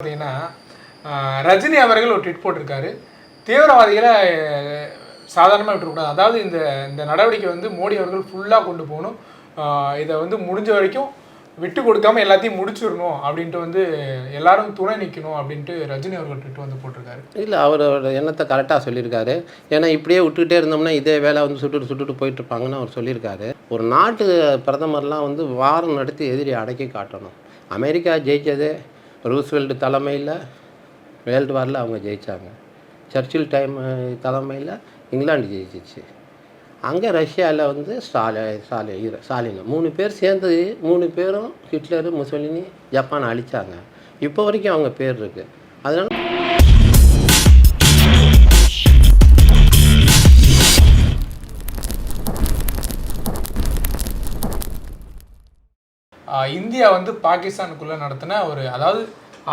பார்த்தீங்கன்னா ரஜினி அவர்கள் ஒரு ட்விட் போட்டிருக்காரு. தீவிரவாதிகளை சாதாரணமாக விட்டுறக்கூடாது. அதாவது இந்த இந்த நடவடிக்கை வந்து மோடி அவர்கள் ஃபுல்லாக கொண்டு போகணும். இதை வந்து முடிஞ்ச வரைக்கும் விட்டு கொடுக்காம எல்லாத்தையும் முடிச்சிடணும் அப்படின்ட்டு வந்து எல்லாரும் துணை நிற்கணும் அப்படின்ட்டு ரஜினி அவர்கள் ட்விட் வந்து போட்டிருக்காரு. இல்லை அவரோட எண்ணத்தை கரெக்டாக சொல்லியிருக்காரு. ஏன்னா இப்படியே விட்டுக்கிட்டே இருந்தோம்னா இதே வேலை வந்து சுட்டுட்டு சுட்டுட்டு போயிட்டு இருப்பாங்கன்னு அவர் சொல்லியிருக்காரு. ஒரு நாட்டு பிரதமர்லாம் வந்து வாரம் நடத்தி எதிரி அடக்கி காட்டணும். அமெரிக்கா ஜெயிச்சது ரூஸ்வெல்ட் தலைமையில் வேர்ல்டு வாரில் அவங்க ஜெயித்தாங்க சர்ச்சில் டைம் தலைமையில் இங்கிலாந்து ஜெயிச்சிச்சு. அங்கே ரஷ்யாவில் வந்து ஸ்டாலி ஸ்டாலி ஸ்டாலின் மூணு பேர் சேர்ந்து மூணு பேரும் ஹிட்லரு முசோலினி ஜப்பான் அழிச்சாங்க. இப்போ வரைக்கும் அவங்க பேர் இருக்குது அதனால் இந்தியா வந்து பாகிஸ்தானுக்குள்ளே நடத்தின ஒரு அதாவது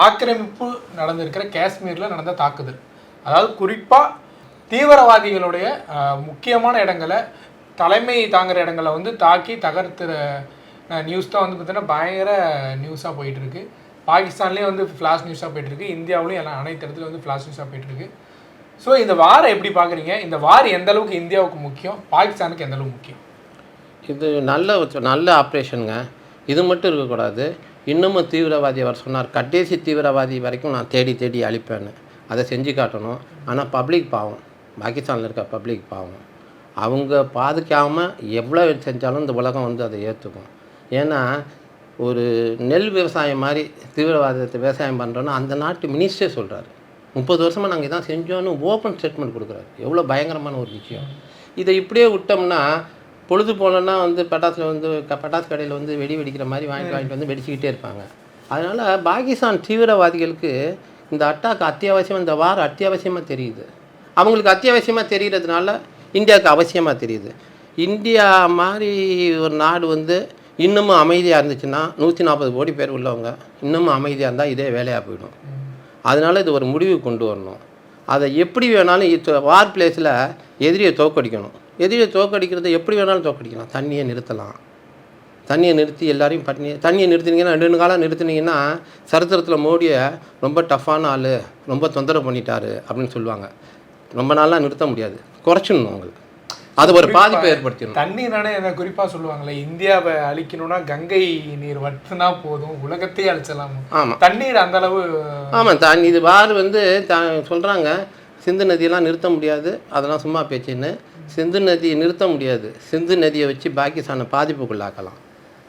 ஆக்கிரமிப்பு நடந்திருக்கிற காஷ்மீரில் நடந்த தாக்குதல். அதாவது குறிப்பாக தீவிரவாதிகளுடைய முக்கியமான இடங்களை தலைமை தாங்குகிற இடங்களை வந்து தாக்கி தகர்த்துற நியூஸ் தான் வந்து பார்த்தீங்கன்னா பயங்கர நியூஸாக போயிட்டுருக்கு. பாகிஸ்தான்லேயும் வந்து ஃப்ளாஷ் நியூஸாக போயிட்டுருக்கு. இந்தியாவிலையும் எல்லாம் அனைத்து இடத்துலையும் வந்து ஃப்ளாஷ் நியூஸாக போயிட்டுருக்கு. ஸோ இந்த வாரை எப்படி பார்க்குறீங்க இந்த வார் எந்த அளவுக்கு இந்தியாவுக்கு முக்கியம்? பாகிஸ்தானுக்கு எந்த அளவுக்கு முக்கியம்? இது நல்ல நல்ல ஆப்ரேஷனுங்க இது மட்டும் இருக்கக்கூடாது. இன்னமும் தீவிரவாதி அவர் சொன்னார் கடைசி தீவிரவாதி வரைக்கும் நான் தேடி தேடி அழிப்பேன்னு. அதை செஞ்சு காட்டணும். ஆனால் பப்ளிக் பாவம். பாகிஸ்தானில் இருக்க பப்ளிக் பாவம். அவங்க பாதிக்காமல் எவ்வளோ செஞ்சாலும் இந்த உலகம் வந்து அதை ஏற்றுக்கும் ஏன்னா ஒரு நெல் விவசாயம் மாதிரி தீவிரவாதத்தை விவசாயம் பண்ணுறோன்னா அந்த நாட்டு மினிஸ்டரே சொல்கிறாரு முப்பது வருஷமாக நாங்கள் இதான் செஞ்சோன்னு ஓப்பன் ஸ்டேட்மெண்ட் கொடுக்குறாரு. எவ்வளோ பயங்கரமான ஒரு விஷயம். இதை இப்படியே விட்டோம்னா பொழுது போனோன்னா வந்து பட்டாசில் வந்து க- பட்டாசு கடையில் வந்து வெடி வெடிக்கிற மாதிரி வாங்கிட்டு வாங்கிட்டு வந்து வெடிச்சுக்கிட்டே இருப்பாங்க. அதனால் பாகிஸ்தான் தீவிரவாதிகளுக்கு இந்த அட்டாக் அத்தியாவசியம் இந்த வார் அத்தியாவசியமாக தெரியுது. அவங்களுக்கு அத்தியாவசியமாக தெரிகிறதுனால இந்தியாவுக்கு அவசியமாக தெரியுது. இந்தியா மாதிரி ஒரு நாடு வந்து இன்னமும் அமைதியாக இருந்துச்சுன்னா நூற்றி நாற்பது கோடி பேர் உள்ளவங்க இன்னமும் அமைதியாக இருந்தால் இதே வேலையாக போயிடும். அதனால இது ஒரு முடிவு கொண்டு வரணும். அதை எப்படி வேணாலும் வார் பிளேஸில் எதிரியை தோக்கடிக்கணும் எதிரியை தோக்கடிக்கிறத எப்படி வேணாலும் தோக்கடிக்கலாம் தண்ணியை நிறுத்தலாம். தண்ணியை நிறுத்தி எல்லாரையும் பண்ணி தண்ணியை நிறுத்தினீங்கன்னா ரெண்டு காலம் நிறுத்தினீங்கன்னா சரித்திரத்தில் மோடியை ரொம்ப டஃப்பான ஆள் ரொம்ப தொந்தரவு பண்ணிட்டாரு அப்படின்னு சொல்லுவாங்க. ரொம்ப நாளாக நிறுத்த முடியாது. குறைச்சிடணும் அவங்களுக்கு அது ஒரு பாதிப்பை ஏற்படுத்திடணும். தண்ணி நானே என்ன குறிப்பா சொல்லுவாங்களே இந்தியாவை அழிக்கணும்னா கங்கை நீர் வற்றினா போதும் உலகத்தையே அழிச்சலாம். ஆமாம் தண்ணீர் அந்த அளவு ஆமாம் தண்ணி இது வார் வந்து த சொல்கிறாங்க சிந்து நதியெல்லாம் நிறுத்த முடியாது அதெல்லாம் சும்மா பேச்சுன்னு. சிந்து நதியை நிறுத்த முடியாது. சிந்து நதியை வச்சு பாகிஸ்தானை பாதிப்புக்குள்ளாக்கலாம்.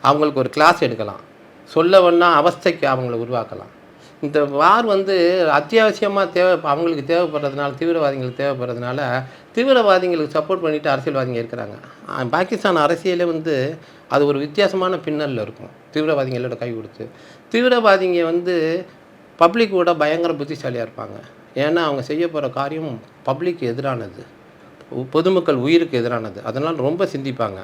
அவங்களுக்கு ஒரு கிளாஸ் எடுக்கலாம். சொல்ல வேணா அவஸ்தைக்கு அவங்கள உருவாக்கலாம். இந்த வார் வந்து அத்தியாவசியமாக தேவை அவங்களுக்கு தேவைப்படுறதுனால தீவிரவாதிகளுக்கு தேவைப்படுறதுனால தீவிரவாதிகளுக்கு சப்போர்ட் பண்ணிவிட்டு அரசியல்வாதிங்க இருக்கிறாங்க. பாகிஸ்தான் அரசியலே வந்து அது ஒரு வித்தியாசமான பின்னலில் இருக்கும். தீவிரவாதிகளோட கை கொடுத்து. தீவிரவாதிங்க வந்து பப்ளிக்கோட பயங்கர புத்திசாலியாக இருப்பாங்க. ஏன்னா அவங்க செய்ய போகிற காரியம் பப்ளிக் எதிரானது. பொதுமக்கள் உயிருக்கு எதிரானது. அதனால் ரொம்ப சிந்திப்பாங்க.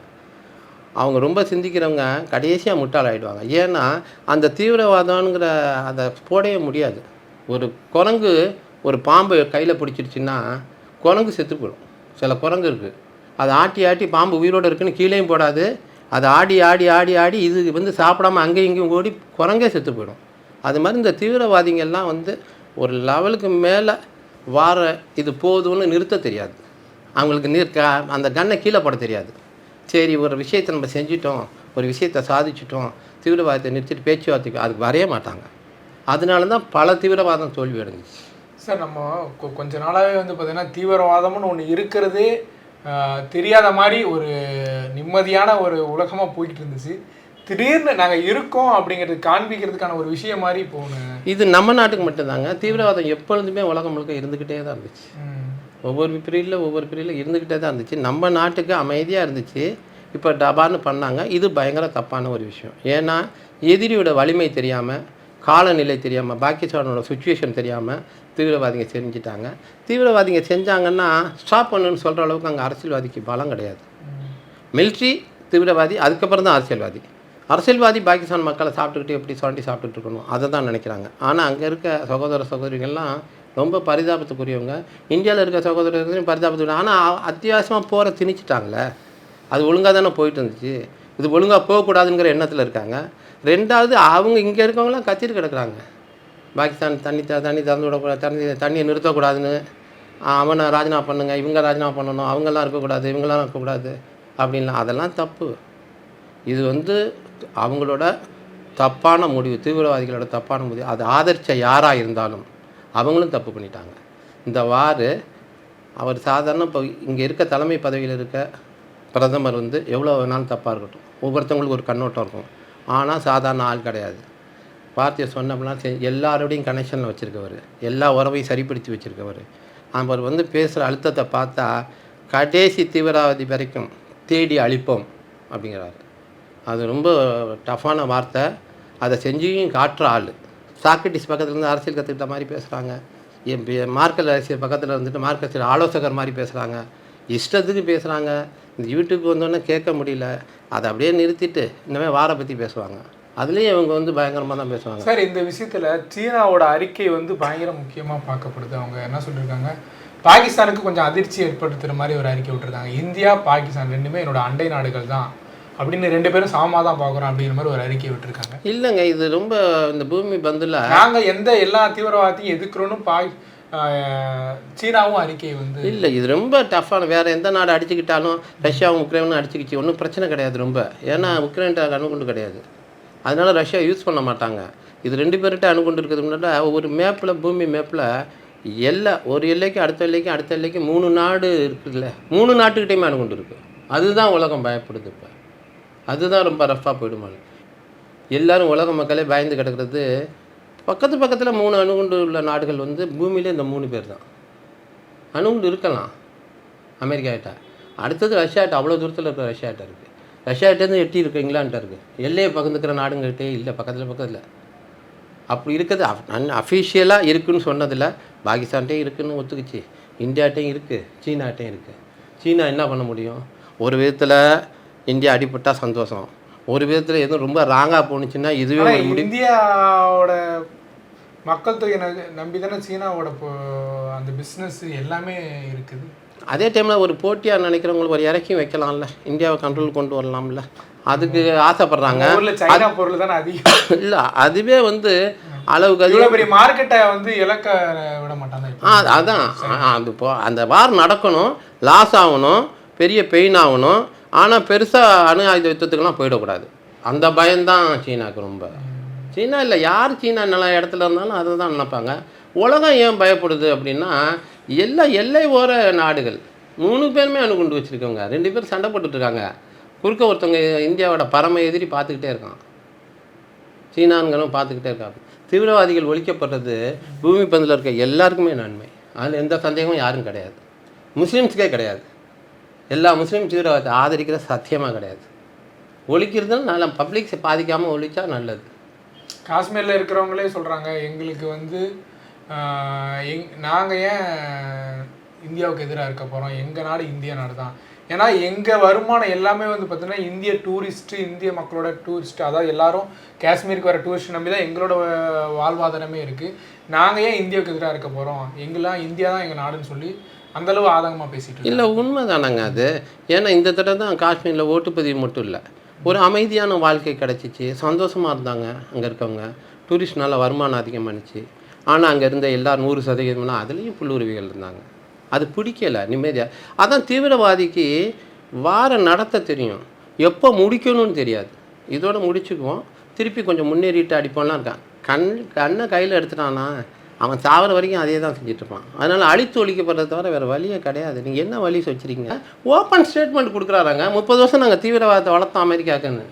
அவங்க ரொம்ப சிந்திக்கிறவங்க கடைசியாக முட்டாளாயிடுவாங்க ஏன்னா அந்த தீவிரவாதம்ங்கிற அதை போடவே முடியாது. ஒரு குரங்கு ஒரு பாம்பு கையில் பிடிச்சிருச்சுன்னா குரங்கு செத்து போயிடும். சில குரங்கு இருக்குது அதை ஆட்டி ஆட்டி பாம்பு உயிரோடு இருக்குன்னு கீழேயும் போடாது. அதை ஆடி ஆடி ஆடி ஆடி இது வந்து சாப்பிடாம அங்கேயும் இங்கேயும் ஓடி குரங்கே செத்து போயிடும். அது மாதிரி இந்த தீவிரவாதிங்கள்லாம் வந்து ஒரு லெவலுக்கு மேலே வார இது போதும்னு நிறுத்த தெரியாது. அவங்களுக்கு நீர் க- அந்த கண்ணை கீழே போட தெரியாது. சரி ஒரு விஷயத்தை நம்ம செஞ்சிட்டோம். ஒரு விஷயத்தை சாதிச்சிட்டோம். தீவிரவாதத்தை நிறுத்திட்டு பேச்சுவார்த்தைக்கு அதுக்கு வரைய மாட்டாங்க. அதனால தான் பல தீவிரவாதம் தோல்வி அடைஞ்சிச்சு. சார் நம்ம கொ- கொஞ்ச நாளாவே வந்து பார்த்தீங்கன்னா தீவிரவாதம்னு ஒன்று இருக்கிறதே தெரியாத மாதிரி ஒரு நிம்மதியான ஒரு உலகமா போய்கிட்டு இருந்துச்சு. திடீர்னு நாங்க இருக்கோம் அப்படிங்கிறது காண்பிக்கிறதுக்கான ஒரு விஷயம் மாதிரி இப்போ இது நம்ம நாட்டுக்கு மட்டும்தாங்க. தீவிரவாதம் எப்பொழுதுமே உலகம் முழுக்க இருந்துக்கிட்டே தான் இருந்துச்சு. ஒவ்வொரு பீரியடில் ஒவ்வொரு பீரியடில் இருந்துக்கிட்டே தான் இருந்துச்சு. நம்ம நாட்டுக்கு அமைதியாக இருந்துச்சு. இப்போ டபான்னு பண்ணாங்க. இது பயங்கர தப்பான ஒரு விஷயம். ஏன்னா எதிரியோட வலிமை தெரியாமல் காலநிலை தெரியாமல் பாகிஸ்தானோட சுச்சுவேஷன் தெரியாமல் தீவிரவாதிங்க செஞ்சுட்டாங்க. தீவிரவாதிங்க செஞ்சாங்கன்னா ஸ்டாப் பண்ணுன்னு சொல்கிற அளவுக்கு அங்கே அரசியல்வாதிக்கு பலம் கிடையாது. மிலிட்ரி தீவிரவாதி அதுக்கப்புறம் தான் அரசியல்வாதி. அரசியல்வாதி பாகிஸ்தான் மக்களை சாப்பிட்டுக்கிட்டு எப்படி சுரண்டி சாப்பிட்டுட்டு இருக்கணும்? அதை தான் நினைக்கிறாங்க. ஆனால் அங்கே இருக்க சகோதர சகோதரிகள்லாம் ரொம்ப பரிதாபத்துக்குரியவங்க. இந்தியாவில் இருக்க சகோதரர்களையும் பரிதாபத்துக்கு ஆனால் அத்தியாவசியமாக போகிற திணிச்சிட்டாங்களே அது ஒழுங்காக தானே போயிட்டு இருந்துச்சு இது ஒழுங்காக போகக்கூடாதுங்கிற எண்ணத்தில் இருக்காங்க. ரெண்டாவது அவங்க இங்கே இருக்கவங்களாம் கத்திட்டு கிடக்குறாங்க. பாகிஸ்தான் தண்ணி த- தண்ணி திறந்து விடக்கூடாது தண்ணி தண்ணியை நிறுத்தக்கூடாதுன்னு. அவனை ராஜினாமா பண்ணுங்க இவங்க ராஜினாமா பண்ணணும் அவங்கெல்லாம் இருக்கக்கூடாது இவங்கெல்லாம் இருக்கக்கூடாது அப்படின்லாம். அதெல்லாம் தப்பு. இது வந்து அவங்களோட தப்பான முடிவு தீவிரவாதிகளோட தப்பான முடிவு. அது ஆதரித்த யாராக இருந்தாலும். அவங்களும் தப்பு பண்ணிட்டாங்க. இந்த வார் அவர் சாதாரண இப்போ இங்கே இருக்க தலைமை பதவியில் இருக்க பிரதமர் வந்து எவ்வளோ வேணாலும் தப்பாக இருக்கட்டும். ஒவ்வொருத்தவங்களுக்கு ஒரு கண்ணோட்டம் இருக்கும். ஆனால் சாதாரண ஆள் கிடையாது. வார்த்தையை சொன்னோம்னா செ- எல்லாரோடையும் கனெக்ஷனில் வச்சுருக்கவர். எல்லா உறவையும் சரிப்படுத்தி வச்சுருக்கவர். அவர் வந்து பேசுகிற அழுத்தத்தை பார்த்தா கடைசி தீவிரவாதி வரைக்கும் தேடி அழிப்போம் அப்படிங்கிறாரு. அது ரொம்ப டஃப்பான வார்த்தை. அதை செஞ்சியும் காட்டுற ஆள். சாக்ரட்டிஸ் பக்கத்துலேருந்து அரசியல் கற்றுக்கிட்ட மாதிரி பேசுகிறாங்க மார்க்கல் அரசியல் பக்கத்தில் இருந்துட்டு மார்க்கத்தில் ஆலோசகர் மாதிரி பேசுகிறாங்க இஷ்டத்துக்கு பேசுகிறாங்க இந்த யூடியூப் வந்தோடனே கேட்க முடியல. அதை அப்படியே நிறுத்திட்டு இனிமேல் வாரை பற்றி பேசுவாங்க. அதுலேயும் இவங்க வந்து பயங்கரமாக தான் பேசுவாங்க. சார் இந்த விஷயத்தில் சீனாவோட அறிக்கை வந்து பயங்கர முக்கியமாக பார்க்கப்படுது. அவங்க என்ன சொல்லியிருக்காங்க பாகிஸ்தானுக்கு கொஞ்சம் அதிர்ச்சி ஏற்படுத்துகிற மாதிரி ஒரு அறிக்கை விட்டுருக்காங்க. இந்தியா பாகிஸ்தான் ரெண்டுமே என்னோட அண்டை நாடுகள் தான். அப்படின்னு ரெண்டு பேரும் சமமா தான் பார்க்குறோம் அப்படிங்கிற மாதிரி ஒரு அறிக்கை விட்டுருக்காங்க. இல்லைங்க இது ரொம்ப இந்த பூமி பந்தில் நாங்க எந்த எல்லா தீவிரவாதத்தையும் எதிர்க்கிறோன்னு பாய் சீனாவும் அறிக்கை வந்து இல்லை இது ரொம்ப டஃப்பான வேறு எந்த நாடு அடிச்சுக்கிட்டாலும் ரஷ்யாவும் உக்ரைனும் அடிச்சுக்கிச்சு. ஒன்றும் பிரச்சனை கிடையாது ரொம்ப. ஏன்னா உக்ரைன்ட்ட அணுகுண்டு கிடையாது. அதனால ரஷ்யா யூஸ் பண்ண மாட்டாங்க. இது ரெண்டு பேர்கிட்ட அணுகுண்டு இருக்கிறது முன்னாடி ஒரு மேப்பில் பூமி மேப்பில் எல்லை ஒரு எல்லைக்கு அடுத்த எல்லைக்கு அடுத்த எல்லைக்கு மூணு நாடு இருக்குல்ல மூணு நாட்டுக்கிட்டையுமே அணுகுண்டு இருக்குது அதுதான் உலகம் பயப்படுது இப்போ. அதுதான் ரொம்ப ரஃப்பாக போயிடுமான்னு. எல்லாரும் உலக மக்களே பயந்து கிடக்கிறது பக்கத்து பக்கத்தில் மூணு அணுகுண்டு உள்ள நாடுகள் வந்து பூமியிலே இந்த மூணு பேர் தான். அணுகுண்டு இருக்கலாம் அமெரிக்காகிட்ட அடுத்தது ரஷ்யாட்ட அவ்வளோ தூரத்தில் இருக்கிற ரஷ்யாட்ட இருக்குது ரஷ்யாகிட்டேருந்து எட்டி இருக்கு. இங்கிலாண்ட்ட இருக்குது எல்லையை பகிர்ந்துக்கிற நாடுங்கள்கிட்டே இல்லை பக்கத்தில் பக்கத்தில். அப்படி இருக்கிறது அஃபிஷியலாக இருக்குன்னு சொன்னதில் பாகிஸ்தான்ட்டையும் இருக்குன்னு ஒத்துக்குச்சு. இந்தியாட்டையும் இருக்குது சீனாட்டையும் இருக்குது சீனா என்ன பண்ண முடியும்? ஒரு விதத்தில் இந்தியா அடிபட்டால் சந்தோஷம். ஒரு விதத்தில் எதுவும் ரொம்ப ராங்காக போணுச்சுன்னா இதுவே ஒரு இந்தியாவோட மக்கள் தொகை நம்பி தானே சீனாவோட அந்த பிஸ்னஸ் எல்லாமே இருக்குது. அதே டைமில் ஒரு போட்டியாக நினைக்கிறவங்களுக்கு ஒரு இறக்கியும் வைக்கலாம்ல. இந்தியாவை கண்ட்ரோல் கொண்டு வரலாம்ல. அதுக்கு ஆசைப்படுறாங்க. சைனா பொருள் தானே அதிகம். இல்லை அதுவே வந்து அளவுக்கு இவ்வளவு பெரிய மார்க்கெட்டை வந்து இழக்க விட மாட்டாங்க. ஆ அதான். அது இப்போ அந்த வார் நடக்கணும். லாஸ் ஆகணும். பெரிய பெயின் ஆகணும். ஆனால் பெருசாக அணு ஆயுத யுத்தத்துக்கெல்லாம் போயிடக்கூடாது. அந்த பயம்தான் சீனாக்கு ரொம்ப. சீனா இல்லை யார் சீனா நல்ல இடத்துல இருந்தாலும் அதை தான் நினைப்பாங்க. உலகம் ஏன் பயப்படுது அப்படின்னா எல்லா எல்லை ஓர நாடுகள் மூணு பேருமே அணுகுண்டு வச்சுருக்கவங்க. ரெண்டு பேரும் சண்டை போட்டுட்டு இருக்காங்க. குறுக்க ஒருத்தவங்க இந்தியாவோட பரம எதிரி பார்த்துக்கிட்டே இருக்கான். சீனான்களும் பார்த்துக்கிட்டே இருக்காங்க. தீவிரவாதிகள் ஒழிக்கப்படுறது பூமி பந்தில் இருக்க எல்லாருக்குமே நன்மை. அதில் எந்த சந்தேகமும் யாரும் கிடையாது. முஸ்லீம்ஸுக்கே கிடையாது. எல்லா முஸ்லீம் தீவிரவாதத்தை ஆதரிக்கிற சத்தியமாக கிடையாது. ஒழிக்கிறது நல்ல பப்ளிக்ஸை பாதிக்காமல் ஒழிச்சா நல்லது. காஷ்மீரில் இருக்கிறவங்களே சொல்கிறாங்க எங்களுக்கு வந்து எங் நாங்கள் ஏன் இந்தியாவுக்கு எதிராக இருக்க போகிறோம் எங்கள் நாடு இந்திய நாடு தான் ஏன்னா எங்கள் வருமானம் எல்லாமே வந்து பார்த்தீங்கன்னா இந்திய டூரிஸ்ட்டு இந்திய மக்களோட டூரிஸ்ட்டு அதாவது எல்லாரும் காஷ்மீருக்கு வர டூரிஸ்ட் நம்பி தான் எங்களோட வாழ்வாதாரமே இருக்குது நாங்கள் ஏன் இந்தியாவுக்கு எதிராக இருக்க போகிறோம் எங்கெல்லாம் இந்தியா தான் எங்கள் நாடுன்னு சொல்லி அந்தளவு ஆதங்கமாக பேசிட்டு இல்லை உண்மை தானங்க அது. ஏன்னா இந்த தடவை தான் காஷ்மீரில் ஓட்டுப்பதிவு மட்டும் இல்லை. ஒரு அமைதியான வாழ்க்கை கிடச்சிச்சு. சந்தோஷமாக இருந்தாங்க அங்கே இருக்கவங்க. டூரிஸ்ட்னால வருமானம் அதிகமானுச்சு. ஆனால் அங்கே இருந்த எல்லா நூறு சதவீதம்னா அதுலேயும் புல்லுருவிகள் இருந்தாங்க. அது பிடிக்கல நிம்மதியாக அதான் தீவிரவாதிக்கு வார நடத்த தெரியும். எப்போ முடிக்கணும்னு தெரியாது. இதோட முடிச்சுக்குவோம். திருப்பி கொஞ்சம் முன்னேறிட்டு அடிப்போம்லாம் இருக்கான். கண் கண்ணை கையில் எடுத்துட்டான்னா அவன் சாவர வரைக்கும் அதே தான் செஞ்சுட்டு இருப்பான். அதனால் அழித்து ஒழிக்கப்படுறத தவிர வேறு வழியே கிடையாது. நீங்கள் என்ன வழி வச்சுருக்கீங்க? ஓப்பன் ஸ்டேட்மெண்ட் கொடுக்குறாங்க முப்பது வருஷம் நாங்கள் தீவிரவாதத்தை வளர்த்தோம் அமெரிக்காக்குன்னு.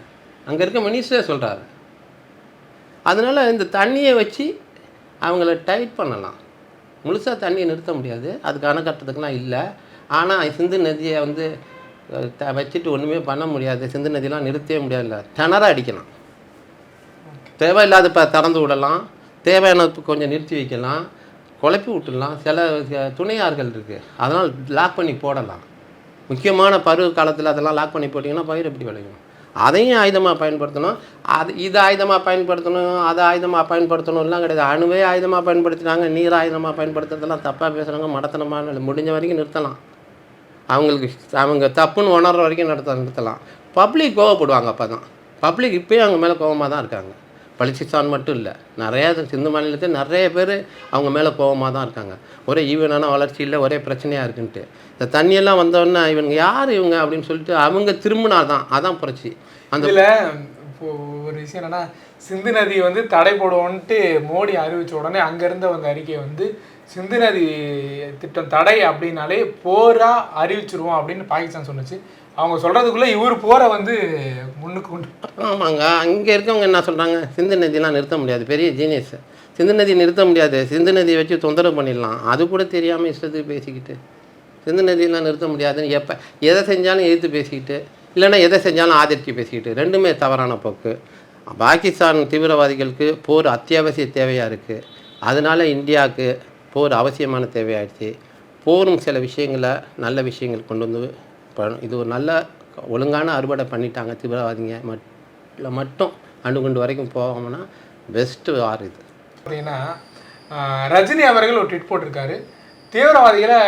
அங்கே இருக்க மினிஸ்டரே சொல்கிறாரு அதனால் இந்த தண்ணியை வச்சு அவங்கள டைட் பண்ணலாம். முழுசாக தண்ணியை நிறுத்த முடியாது. அதுக்கு அணைக்கட்டுறதுக்கெலாம் இல்லை. ஆனால் சிந்து நதியை வந்து த- வச்சுட்டு ஒன்றுமே பண்ண முடியாது. சிந்து நதியெலாம் நிறுத்தவே முடியாதுல்ல. திணற அடிக்கலாம். தேவையில்லாத இப்போ திறந்து விடலாம். தேவையானது கொஞ்சம் நிறுத்தி வைக்கலாம். குழப்பி விட்டுடலாம். சில சில துணையார்கள் இருக்குது அதனால் லாக் பண்ணி போடலாம். முக்கியமான பருவ காலத்தில் அதெல்லாம் லாக் பண்ணி போட்டிங்கன்னா பயிர் எப்படி விளையும்? அதையும் ஆயுதமாக பயன்படுத்தணும். அது இது ஆயுதமாக பயன்படுத்தணும் அதை ஆயுதமாக பயன்படுத்தணும்லாம் கிடையாது. அணுவே ஆயுதமாக பயன்படுத்தினாங்க நீர் ஆயுதமாக பயன்படுத்துறதெல்லாம் தப்பாக பேசுகிறாங்க மடத்தனமான முடிஞ்ச வரைக்கும் நிறுத்தலாம். அவங்களுக்கு அவங்க தப்புன்னு உணர்ற வரைக்கும் நடத்த நிறுத்தலாம். பப்ளிக் கோவப்படுவாங்க அப்போ தான் பப்ளிக் இப்போயும் அவங்க மேலே கோவமாக தான் இருக்காங்க. பலிசிஸ்தான் மட்டும் இல்லை. நிறையா சிந்து மாநிலத்தில் நிறைய பேர் அவங்க மேலே கோபமாக தான் இருக்காங்க. ஒரே ஈவனான வளர்ச்சி இல்லை ஒரே பிரச்சனையாக இருக்குன்ட்டு. இந்த தண்ணியெல்லாம் வந்தோடனே இவங்க யார் இவங்க அப்படின்னு சொல்லிட்டு அவங்க திரும்பினா தான். அதான் புரட்சி. அந்த ஒரு விஷயம் என்னென்னா சிந்து நதி வந்து தடை போடுவோன்ட்டு மோடி அறிவித்த உடனே அங்க இருந்த வந்த அறிக்கை வந்து சிந்து நதி திட்டம் தடை அப்படின்னாலே போரா அறிவிச்சிருவோம் அப்படின்னு பாகிஸ்தான் சொன்னச்சு. அவங்க சொல்றதுக்குள்ள இவர் போரை வந்து முன்னுக்கு கொண்டு ஆமாங்க. அங்கே இருக்கவங்க என்ன சொல்கிறாங்க சிந்து நதியெலாம் நிறுத்த முடியாது. பெரிய ஜீனியஸ் சிந்து நதி நிறுத்த முடியாது. சிந்து நதியை வச்சு தொந்தரவு பண்ணிடலாம். அது கூட தெரியாமல் இஷ்டத்துக்கு பேசிக்கிட்டு. சிந்து நதியெல்லாம் நிறுத்த முடியாதுன்னு எப்போ? எதை செஞ்சாலும் எதிர்த்து பேசிக்கிட்டு இல்லைன்னா எதை செஞ்சாலும் ஆதரித்து பேசிக்கிட்டு. ரெண்டுமே தவறான போக்கு. பாகிஸ்தான் தீவிரவாதிகளுக்கு போர் அத்தியாவசிய தேவையாக இருக்குது அதனால இந்தியாவுக்கு போர் அவசியமான தேவையாயிடுச்சு. போரும் சில விஷயங்களை நல்ல விஷயங்கள் கொண்டு வந்து ப- இது ஒரு நல்ல ஒழுங்கான அறுவடை பண்ணிட்டாங்க தீவிரவாதிங்க. மட்டில் மட்டும் அணுகுண்டு வரைக்கும் போகாமனா பெஸ்ட்டு ஆறு இது. அப்படின்னா ரஜினி அவர்கள் ஒரு ட்விட் போட்டிருக்காரு. தீவிரவாதிகளை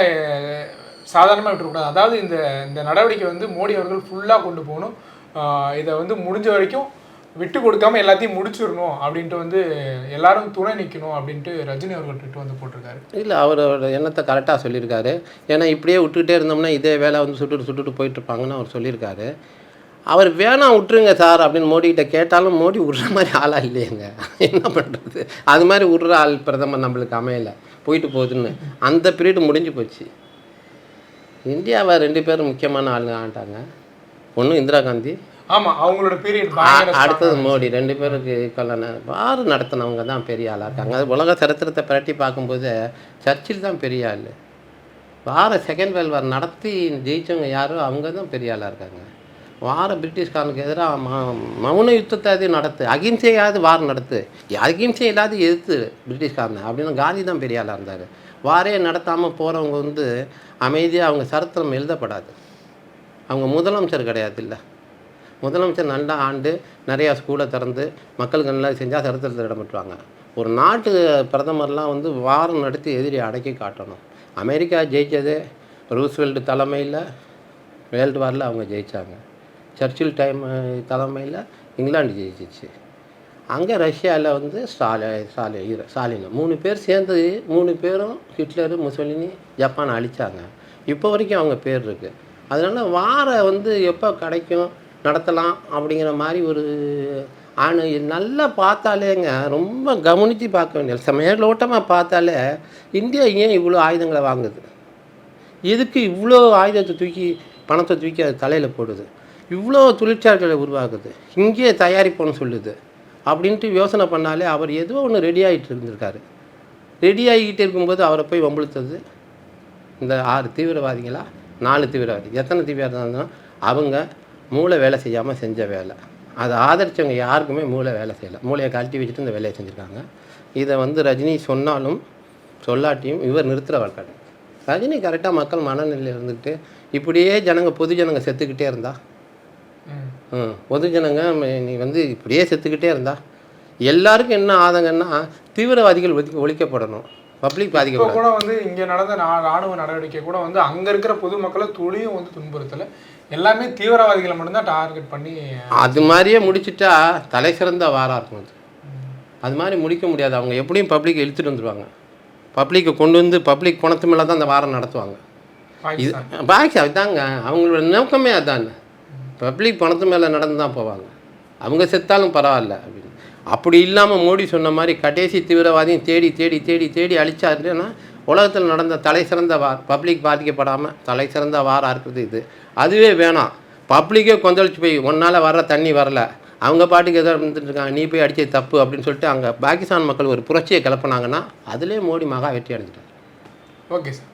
சாதாரணமாக விட்டுருக்கூடாது அதாவது இந்த இந்த நடவடிக்கை வந்து மோடி அவர்கள் ஃபுல்லாக கொண்டு போகணும். இதை வந்து முடிஞ்ச வரைக்கும் விட்டு கொடுக்காம எல்லாத்தையும் முடிச்சிடணும் அப்படின்ட்டு வந்து எல்லாரும் துணை நிற்கணும் அப்படின்ட்டு ரஜினி அவர்கள் ட்வீட் வந்து போட்டிருக்காரு. இல்லை அவரோட எண்ணத்தை கரெக்டாக சொல்லியிருக்காரு. ஏன்னா இப்படியே விட்டுக்கிட்டே இருந்தோம்னா இதே வேலை வந்து சுட்டுட்டு சுட்டுட்டு போயிட்டுருப்பாங்கன்னு அவர் சொல்லியிருக்காரு. அவர் வேணாம் விட்டுருங்க சார் அப்படின்னு மோடிக்கிட்ட கேட்டாலும் மோடி விட்ற மாதிரி ஆளாக இல்லையேங்க. என்ன பண்ணுறது அது மாதிரி விடுற ஆள் பிரதமர் நம்மளுக்கு அமையலை. போயிட்டு போகுதுன்னு. அந்த பீரியடு முடிஞ்சு போச்சு. இந்தியாவை ரெண்டு பேரும் முக்கியமான ஆளுங்க ஆண்டாங்க. ஒன்று இந்திரா காந்தி ஆமா அவங்களோட பீரியட் அடுத்தது மோடி ரெண்டு பேருக்கு ஈக்குவலான வார் நடத்தினவங்க தான் பெரிய ஆளாக இருக்காங்க. அது உலக சரித்திரத்தை பிரட்டி பார்க்கும்போது சர்ச்சில் தான் பெரிய ஆள். வார செகண்ட் வேல் வார் நடத்தி ஜெயிச்சவங்க யாரோ அவங்க தான் பெரிய ஆளாக இருக்காங்க. வார பிரிட்டிஷ்காரனுக்கு எதிராக ம மௌன யுத்தத்தை அது நடத்து அகிம்சையாவது வார் நடத்து. அகிம்சை இல்லாத எதிர்த்து பிரிட்டிஷ்காரனை அப்படின்னு காந்தி தான் பெரிய ஆளாக இருந்தார். வாரே நடத்தாமல் போகிறவங்க வந்து அமைதியாக அவங்க சரித்திரம் எழுதப்படாது. அவங்க முதலமைச்சர் கிடையாது இல்லை. முதலமைச்சர் நல்லா ஆண்டு நிறையா ஸ்கூலை திறந்து மக்களுக்கு நல்லா செஞ்சால் சரித்திரத்தில் இடம்பெற்றுவாங்க ஒரு நாட்டு பிரதமர்லாம் வந்து வாரம் நடத்தி எதிரி அடக்கி காட்டணும். அமெரிக்கா ஜெயிச்சது ரூஸ்வெல்ட் தலைமையில் வேர்ல்டு வாரில் அவங்க ஜெயித்தாங்க சர்ச்சில் டைம் தலைமையில் இங்கிலாந்து ஜெயிச்சிச்சு. அங்கே ரஷ்யாவில் வந்து ஸ்டாலி ஸ்டாலி ஸ்டாலின். மூணு பேர் சேர்ந்து மூணு பேரும் ஹிட்லரு முசோலினி ஜப்பான் அழிச்சாங்க. இப்போ வரைக்கும் அவங்க பேர் இருக்குது அதனால வார வந்து எப்போ கிடைக்கும்? நடத்தலாம் அப்படிங்கிற மாதிரி ஒரு ஆணு நல்லா பார்த்தாலேங்க ரொம்ப கவனித்து பார்க்க வேண்டிய மேலோட்டமாக பார்த்தாலே இந்தியா ஏன் இவ்வளோ ஆயுதங்களை வாங்குது? எதுக்கு இவ்வளோ ஆயுதத்தை தூக்கி பணத்தை தூக்கி அது தலையில் போடுது? இவ்வளோ தொழிற்சாலைகளை உருவாக்குது? இங்கேயே தயாரிப்போன்னு சொல்லுது. அப்படின்ட்டு யோசனை பண்ணாலே அவர் ஏதோ ஒன்று ரெடி ஆகிட்டு இருந்திருக்காரு. ரெடி ஆகிக்கிட்டு இருக்கும்போது அவரை போய் வம்புழுத்தது. இந்த ஆறு தீவிரவாதிகளா? நாலு தீவிரவாதி. எத்தனை தீவிரவாதி இருந்தாலும் அவங்க மூளை வேலை செய்யாமல் செஞ்ச வேலை. அதை ஆதரிச்சவங்க யாருக்குமே மூளை வேலை செய்யலை. மூளையை கழட்டி வச்சுட்டு இந்த வேலையை செஞ்சுருக்காங்க. இதை வந்து ரஜினி சொன்னாலும் சொல்லாட்டியும் இவர் நிறுத்துகிற வழக்காடு ரஜினி கரெக்டாக மக்கள் மனநிலையில் இருந்துக்கிட்டு இப்படியே ஜனங்க பொது ஜனங்க செத்துக்கிட்டே இருந்தா? பொது ஜனங்க நீ வந்து இப்படியே செத்துக்கிட்டே இருந்தா? எல்லாருக்கும் என்ன ஆதங்கன்னா தீவிரவாதிகள் ஒதுக்கி ஒழிக்கப்படணும். பப்ளிக் பாதிக்கப்படாது. கூட வந்து இங்க நடந்த ராணுவ நடவடிக்கை கூட வந்து அங்க இருக்கிற பொதுமக்களை துளியும் வந்து துன்புறுத்தல. எல்லாமே தீவிரவாதிகளை மட்டும்தான் டார்கெட் பண்ணி அது மாதிரியே முடிச்சிட்டா தலை சிறந்த வாராக இருக்கும் அது. அது மாதிரி முடிக்க முடியாது. அவங்க எப்படியும் பப்ளிக் இழுத்துட்டு வந்துடுவாங்க பப்ளிக்கை கொண்டு வந்து பப்ளிக் பணத்து மேலே தான் அந்த வாரம் நடத்துவாங்க. இது பாகிஸ்தான். அதுதாங்க. அவங்களோட நோக்கமே அதான். பப்ளிக் பணத்து மேலே நடந்து தான் போவாங்க. அவங்க செத்தாலும் பரவாயில்ல அப்படின்னு. அப்படி இல்லாமல் மோடி சொன்ன மாதிரி கடைசி தீவிரவாதியும் தேடி தேடி தேடி தேடி அழிச்சாருன்னா உலகத்தில் நடந்த தலை சிறந்த வார் பப்ளிக் பாதிக்கப்படாமல் தலை சிறந்த வாராக இருக்குது இது. அதுவே வேணாம். பப்ளிக்கே கொந்தளிச்சு போய் ஒன்னால் வர்ற தண்ணி வரல. அவங்க பாட்டுக்கு எதோ இருந்துட்டுருக்காங்க நீ போய் அடித்தது தப்பு அப்படின்னு சொல்லிட்டு அங்கே பாகிஸ்தான் மக்கள் ஒரு புரட்சியை கிளப்புனாங்கன்னா அதிலே மோடி மகா வெற்றி அடைஞ்சிட்டார். Okay sir.